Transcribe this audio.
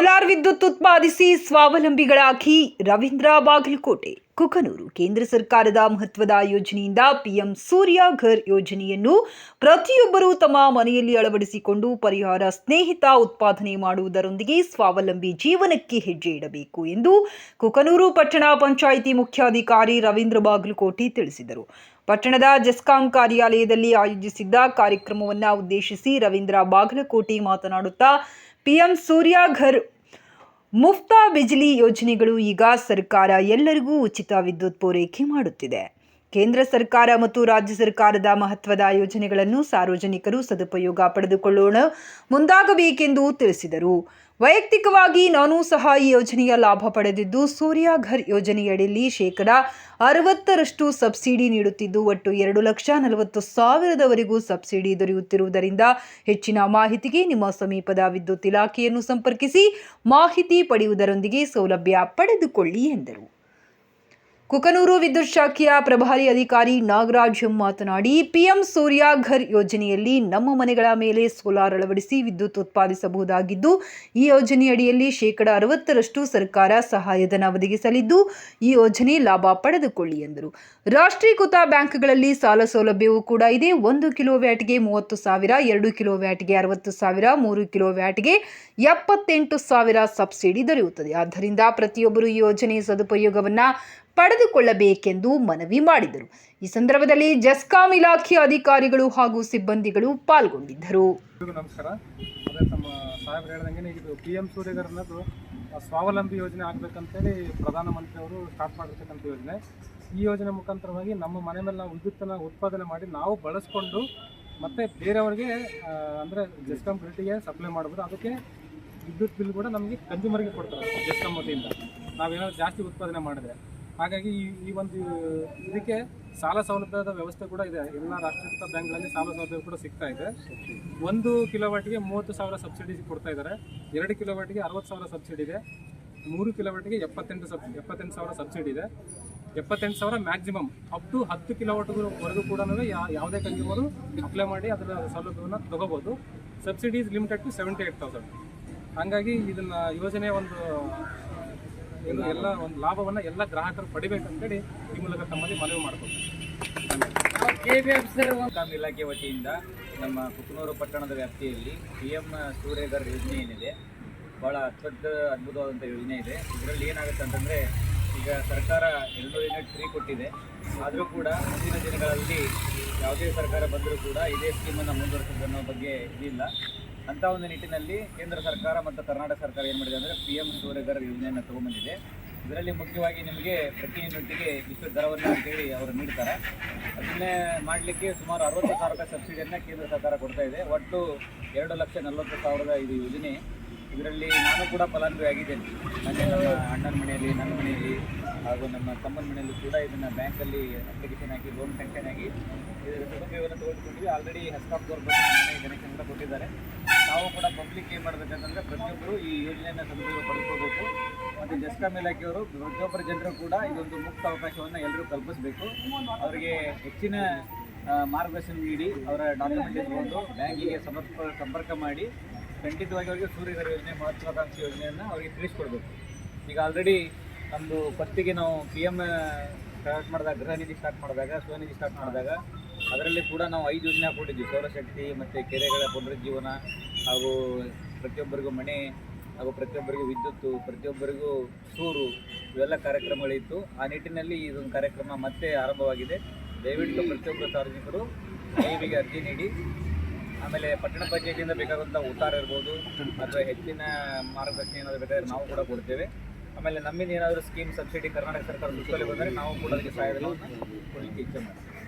ವಿದ್ಯುತ್ ಉತ್ಪಾದಿಸಿ ಸ್ವಾವಲಂಬಿಗಳಾಗಿ ರವೀಂದ್ರ ಬಾಗಲಕೋಟೆ, ಕುಕನೂರು ಕೇಂದ್ರ ಸರ್ಕಾರದ ಮಹತ್ವದ ಯೋಜನೆಯಿಂದ ಪಿಎಂ ಸೂರ್ಯ ಘರ್ ಯೋಜನೆಯನ್ನು ಪ್ರತಿಯೊಬ್ಬರೂ ತಮ್ಮ ಮನೆಯಲ್ಲಿ ಅಳವಡಿಸಿಕೊಂಡು ಪರಿಹಾರ ಸ್ನೇಹಿತ ಉತ್ಪಾದನೆ ಮಾಡುವುದರೊಂದಿಗೆ ಸ್ವಾವಲಂಬಿ ಜೀವನಕ್ಕೆ ಹೆಜ್ಜೆ ಇಡಬೇಕು ಎಂದು ಕುಕನೂರು ಪಟ್ಟಣ ಪಂಚಾಯಿತಿ ಮುಖ್ಯಾಧಿಕಾರಿ ರವೀಂದ್ರ ಬಾಗಲಕೋಟೆ ತಿಳಿಸಿದರು. ಪಟ್ಟಣದ ಜೆಸ್ಕಾಂ ಕಾರ್ಯಾಲಯದಲ್ಲಿ ಆಯೋಜಿಸಿದ್ದ ಕಾರ್ಯಕ್ರಮವನ್ನು ಉದ್ದೇಶಿಸಿ ರವೀಂದ್ರ ಬಾಗಲಕೋಟೆ ಮಾತನಾಡುತ್ತಾ ಪಿಎಂ ಸೂರ್ಯ ಘರ್ ಮುಫ್ತಾ ಬಿಜ್ಲಿ ಯೋಜನೆಗಳು ಈಗ ಸರ್ಕಾರ ಎಲ್ಲರಿಗೂ ಉಚಿತ ವಿದ್ಯುತ್ ಪೂರೈಕೆ ಮಾಡುತ್ತಿದೆ. ಕೇಂದ್ರ ಸರ್ಕಾರ ಮತ್ತು ರಾಜ್ಯ ಸರ್ಕಾರದ ಮಹತ್ವದ ಯೋಜನೆಗಳನ್ನು ಸಾರ್ವಜನಿಕರು ಸದುಪಯೋಗ ಪಡೆದುಕೊಳ್ಳೋಣ ಮುಂದಾಗಬೇಕೆಂದು ತಿಳಿಸಿದರು. ವೈಯಕ್ತಿಕವಾಗಿ ನಾನು ಸಹ ಈ ಯೋಜನೆಯ ಲಾಭ ಪಡೆದಿದ್ದು ಸೂರ್ಯ ಘರ್ ಯೋಜನೆಯಡಿಯಲ್ಲಿ ಶೇಕಡ ಅರವತ್ತರಷ್ಟು ಸಬ್ಸಿಡಿ ನೀಡುತ್ತಿದ್ದು, ಒಟ್ಟು ಎರಡು ಲಕ್ಷ ನಲವತ್ತು ಸಾವಿರದವರೆಗೂ ಸಬ್ಸಿಡಿ ದೊರೆಯುತ್ತಿರುವುದರಿಂದ ಹೆಚ್ಚಿನ ಮಾಹಿತಿಗೆ ನಿಮ್ಮ ಸಮೀಪದ ವಿದ್ಯುತ್ ಇಲಾಖೆಯನ್ನು ಸಂಪರ್ಕಿಸಿ ಮಾಹಿತಿ ಪಡೆಯುವುದರೊಂದಿಗೆ ಸೌಲಭ್ಯ ಪಡೆದುಕೊಳ್ಳಿ ಎಂದರು. ಕುಕನೂರು ವಿದ್ಯುತ್ ಶಾಖೆಯ ಪ್ರಭಾರಿ ಅಧಿಕಾರಿ ನಾಗರಾಜ್ ಮಾತನಾಡಿ, ಪಿಎಂ ಸೂರ್ಯ ಘರ್ ಯೋಜನೆಯಲ್ಲಿ ನಮ್ಮ ಮನೆಗಳ ಮೇಲೆ ಸೋಲಾರ್ ಅಳವಡಿಸಿ ವಿದ್ಯುತ್ ಉತ್ಪಾದಿಸಬಹುದಾಗಿದ್ದು, ಈ ಯೋಜನೆಯಡಿಯಲ್ಲಿ ಶೇಕಡ ಅರವತ್ತರಷ್ಟು ಸರ್ಕಾರ ಸಹಾಯಧನ ಒದಗಿಸಲಿದ್ದು, ಈ ಯೋಜನೆ ಲಾಭ ಪಡೆದುಕೊಳ್ಳಿ ಎಂದರು. ರಾಷ್ಟ್ರೀಕೃತ ಬ್ಯಾಂಕ್ಗಳಲ್ಲಿ ಸಾಲ ಸೌಲಭ್ಯವೂ ಕೂಡ ಇದೆ. ಒಂದು ಕಿಲೋ ವ್ಯಾಟ್ಗೆ ಮೂವತ್ತು ಸಾವಿರ, ಎರಡು ಕಿಲೋ ವ್ಯಾಟ್ಗೆ ಅರವತ್ತು ಸಾವಿರ, ಮೂರು ಕಿಲೋ ವ್ಯಾಟ್ಗೆ ಎಪ್ಪತ್ತೆಂಟು ಸಾವಿರ ಸಬ್ಸಿಡಿ ದೊರೆಯುತ್ತದೆ. ಆದ್ದರಿಂದ ಪ್ರತಿಯೊಬ್ಬರು ಈ ಯೋಜನೆ ಸದುಪಯೋಗವನ್ನು ಪಡೆದುಕೊಳ್ಳಬೇಕೆಂದು ಮನವಿ ಮಾಡಿದರು. ಈ ಸಂದರ್ಭದಲ್ಲಿ ಜಸ್ಕಾಂ ಇಲಾಖೆ ಅಧಿಕಾರಿಗಳು ಹಾಗೂ ಸಿಬ್ಬಂದಿಗಳು ಪಾಲ್ಗೊಂಡಿದ್ದರು. ನಮಸ್ಕಾರ. ಅದೇ ತಮ್ಮ ಸಾಹೇಬ್ರು ಹೇಳ್ದಂಗೆ ಇದು ಪಿ ಸ್ವಾವಲಂಬಿ ಯೋಜನೆ ಆಗಬೇಕಂತೇಳಿ ಪ್ರಧಾನಮಂತ್ರಿ ಅವರು ಸ್ಟಾರ್ಟ್ ಮಾಡಿರ್ತಕ್ಕಂಥ ಯೋಜನೆ. ಈ ಯೋಜನೆ ಮುಖಾಂತರವಾಗಿ ನಮ್ಮ ಮನೆ ಮೇಲೆ ನಾವು ವಿದ್ಯುತ್ತನ್ನು ಉತ್ಪಾದನೆ ಮಾಡಿ ನಾವು ಬಳಸ್ಕೊಂಡು ಮತ್ತು ಬೇರೆಯವ್ರಿಗೆ ಅಂದರೆ ಜೆಸ್ಕಾಂ ಗ್ರಿಡ್ಗೆ ಸಪ್ಲೈ ಮಾಡ್ಬೋದು. ಅದಕ್ಕೆ ವಿದ್ಯುತ್ ಬಿಲ್ ಕೂಡ ನಮಗೆ ಕನ್ಸ್ಯೂಮರ್ಗೆ ಕೊಡ್ತಾರೆ ಜೆಸ್ಕಾಂ ವತಿಯಿಂದ. ನಾವೇನಾದ್ರು ಜಾಸ್ತಿ ಉತ್ಪಾದನೆ ಮಾಡಿದ್ರೆ. ಹಾಗಾಗಿ ಈ ಈ ಒಂದು ಇದಕ್ಕೆ ಸಾಲ ಸೌಲಭ್ಯದ ವ್ಯವಸ್ಥೆ ಕೂಡ ಇದೆ. ಎಲ್ಲ ರಾಷ್ಟ್ರೀಕೃತ ಬ್ಯಾಂಕ್ಗಳಲ್ಲಿ ಸಾಲ ಸೌಲಭ್ಯ ಕೂಡ ಸಿಗ್ತಾ ಇದೆ. ಒಂದು ಕಿಲೋವಾಟ್ಗೆ ಮೂವತ್ತು ಸಾವಿರ ಸಬ್ಸಿಡಿ ಕೊಡ್ತಾ ಇದ್ದಾರೆ. ಎರಡು ಕಿಲೋವಾಟ್ಗೆ ಅರವತ್ತು ಸಾವಿರ ಸಬ್ಸಿಡಿ ಇದೆ. ಮೂರು ಕಿಲೋವಾಟ್ಗೆ ಎಪ್ಪತ್ತೆಂಟು ಸಬ್ ಎಪ್ಪತ್ತೆಂಟು ಸಾವಿರ ಸಬ್ಸಿಡಿ ಇದೆ. ಎಪ್ಪತ್ತೆಂಟು ಸಾವಿರ ಮ್ಯಾಕ್ಸಿಮಮ್ ಅಪ್ ಟು ಹತ್ತು ಕಿಲೋವಾಟ್ವರೆಗೂ ಕೂಡ ಯಾವುದೇ ಕನ್ಸ್ಯೂಮರು ಅಪ್ಲೈ ಮಾಡಿ ಅದರ ಸೌಲಭ್ಯವನ್ನು ತಗೋಬೋದು. Subsidy is limited to seventy eight thousand ಹಾಗಾಗಿ ಇದನ್ನು ಯೋಜನೆ ಒಂದು ಏನು ಎಲ್ಲ ಒಂದು ಲಾಭವನ್ನು ಎಲ್ಲ ಗ್ರಾಹಕರು ಪಡಿಬೇಕಂತೇಳಿ ಈ ಮೂಲಕ ತಮ್ಮಲ್ಲಿ ಮನವಿ ಮಾಡ್ಕೊಳ್ತೀನಿ ಕಾಮ್ ಇಲಾಖೆ ವತಿಯಿಂದ ನಮ್ಮ ಕುಕನೂರು ಪಟ್ಟಣದ ವ್ಯಾಪ್ತಿಯಲ್ಲಿ ಪಿ ಎಂ ಸೂರ್ಯಗರ್ ಯೋಜನೆ ಏನಿದೆ ಭಾಳ ಅತ್ಯಂತ ಅದ್ಭುತವಾದಂಥ ಯೋಜನೆ ಇದೆ. ಇದರಲ್ಲಿ ಏನಾಗುತ್ತೆ ಅಂತಂದರೆ ಈಗ ಸರ್ಕಾರ ಎರಡು ಯೂನಿಟ್ ಫ್ರೀ ಕೊಟ್ಟಿದೆ. ಆದರೂ ಕೂಡ ಮುಂದಿನ ದಿನಗಳಲ್ಲಿ ಯಾವುದೇ ಸರ್ಕಾರ ಬಂದರೂ ಕೂಡ ಇದೇ ಸ್ಕೀಮನ್ನು ಮುಂದುವರಿಸೋದನ್ನೋ ಬಗ್ಗೆ ಇದಿಲ್ಲ ಅಂಥ ಒಂದು ನಿಟ್ಟಿನಲ್ಲಿ ಕೇಂದ್ರ ಸರ್ಕಾರ ಮತ್ತು ಕರ್ನಾಟಕ ಸರ್ಕಾರ ಏನು ಮಾಡಿದೆ ಅಂದರೆ ಪಿ ಎಂ ಸೂರ್ಯಗರ್ ಯೋಜನೆಯನ್ನು ತಗೊಂಡ್ಬಂದಿದೆ ಇದರಲ್ಲಿ ಮುಖ್ಯವಾಗಿ ನಿಮಗೆ ಪ್ರತಿ ಯೂನಿಟ್ಗೆ ಇಷ್ಟು ದರವನ್ನು ಅಂತೇಳಿ ಅವರು ನೀಡ್ತಾರೆ. ಅದನ್ನೇ ಮಾಡಲಿಕ್ಕೆ ಸುಮಾರು ಅರವತ್ತು ಸಾವಿರ ಸಬ್ಸಿಡಿಯನ್ನು ಕೇಂದ್ರ ಸರ್ಕಾರ ಕೊಡ್ತಾ ಇದೆ. ಒಟ್ಟು ಎರಡು ಲಕ್ಷ ನಲವತ್ತು ಸಾವಿರದ ಇದು ಯೋಜನೆ. ಇದರಲ್ಲಿ ನಾನು ಕೂಡ ಫಲಾನುಭವಿ ಆಗಿದ್ದೇನೆ. ಅಣ್ಣನ ಮನೆಯಲ್ಲಿ, ನನ್ನ ಮನೆಯಲ್ಲಿ ಹಾಗೂ ನಮ್ಮ ತಮ್ಮನ ಮನೆಯಲ್ಲಿ ಕೂಡ ಇದನ್ನು ಬ್ಯಾಂಕಲ್ಲಿ ಅಪ್ಲಿಕೇಶನ್ ಹಾಕಿ ಲೋನ್ ಸ್ಯಾಂಕ್ಷನ್ ಆಗಿ ಇದರ ಸದುಪಯೋಗವನ್ನು ತಗೊಂಡಿದ್ದೀವಿ ಆಲ್ರೆಡಿ ಹೆಸ್ಕಾಪ್ ಗೌರ್ಮೆಂಟ್ ಕನೆಕ್ಷನ್ ಕೂಡ ಕೊಟ್ಟಿದ್ದಾರೆ. ನಾವು ಕೂಡ ಪಬ್ಲಿಕ್ ಏನು ಮಾಡಬೇಕಂತಂದರೆ ಪ್ರತಿಯೊಬ್ಬರು ಈ ಯೋಜನೆಯನ್ನು ಸದುಪಯೋಗ ಪಡ್ಕೋಬೇಕು. ಮತ್ತು ಜಸ್ಕಾಂ ಇಲಾಖೆಯವರು ಪ್ರತಿಯೊಬ್ಬರ ಜನರು ಕೂಡ ಇದೊಂದು ಮುಕ್ತ ಅವಕಾಶವನ್ನು ಎಲ್ಲರೂ ಕಲ್ಪಿಸಬೇಕು. ಅವರಿಗೆ ಹೆಚ್ಚಿನ ಮಾರ್ಗದರ್ಶನ ನೀಡಿ ಅವರ ಡಾಕ್ಯುಮೆಂಟ್ ಇಟ್ಕೊಂಡು ಬ್ಯಾಂಕಿಗೆ ಸಮರ್ಪ, ಸಂಪರ್ಕ ಮಾಡಿ ಖಂಡಿತವಾಗಿ ಅವರಿಗೆ ಸೂರ್ಯಗರ ಯೋಜನೆ ಮಹತ್ವಾಕಾಂಕ್ಷಿ ಯೋಜನೆಯನ್ನು ಅವರಿಗೆ ತಿಳಿಸ್ಕೊಡ್ಬೇಕು. ಈಗ ಆಲ್ರೆಡಿ ನಮ್ಮದು ಫಸ್ಟಿಗೆ ನಾವು ಪಿ ಎಂ ಸ್ಟಾರ್ಟ್ ಮಾಡಿದಾಗ, ಗೃಹ ನಿಧಿ ಸ್ಟಾರ್ಟ್ ಮಾಡಿದಾಗ, ಸ್ವನಿಧಿ ಸ್ಟಾರ್ಟ್ ಮಾಡಿದಾಗ ಅದರಲ್ಲಿ ಕೂಡ ನಾವು ಐದು ಯೋಜನೆ ಹಾಕೊಂಡಿದ್ವಿ ಸೌರಶಕ್ತಿ ಮತ್ತು ಕೆರೆಗಳ ಪುನರುಜ್ಜೀವನ ಹಾಗೂ ಪ್ರತಿಯೊಬ್ಬರಿಗೂ ಮನೆ ಹಾಗೂ ಪ್ರತಿಯೊಬ್ಬರಿಗೂ ವಿದ್ಯುತ್ತು, ಪ್ರತಿಯೊಬ್ಬರಿಗೂ ಸೂರು ಇವೆಲ್ಲ ಕಾರ್ಯಕ್ರಮಗಳಿತ್ತು. ಆ ನಿಟ್ಟಿನಲ್ಲಿ ಇದೊಂದು ಕಾರ್ಯಕ್ರಮ ಮತ್ತೆ ಆರಂಭವಾಗಿದೆ. ದಯವಿಟ್ಟು ಪ್ರತಿಯೊಬ್ಬರು ಸಾರ್ವಜನಿಕರು ಐವಿಗೆ ಅರ್ಜಿ ನೀಡಿ. ಆಮೇಲೆ ಪಟ್ಟಣ ಪಂಚಾಯತಿಯಿಂದ ಬೇಕಾದಂಥ ಉತ್ತಾರ ಇರ್ಬೋದು, ಅಥವಾ ಹೆಚ್ಚಿನ ಮಾರ್ಗದರ್ಶನ ಏನಾದರೂ ಬೇಕಾದರೆ ನಾವು ಕೂಡ ಕೊಡ್ತೇವೆ. ಆಮೇಲೆ ನಮ್ಮಿಂದ ಏನಾದರೂ ಸ್ಕೀಮ್ ಸಬ್ಸಿಡಿ ಕರ್ನಾಟಕ ಸರ್ಕಾರ ಬಂದರೆ ನಾವು ಕೂಡ ಅದಕ್ಕೆ ಸಹಾಯಧನವನ್ನು ಕೊಡಲಿಕ್ಕೆ ಇಚ್ಛೆ ಮಾಡ್ತೀವಿ.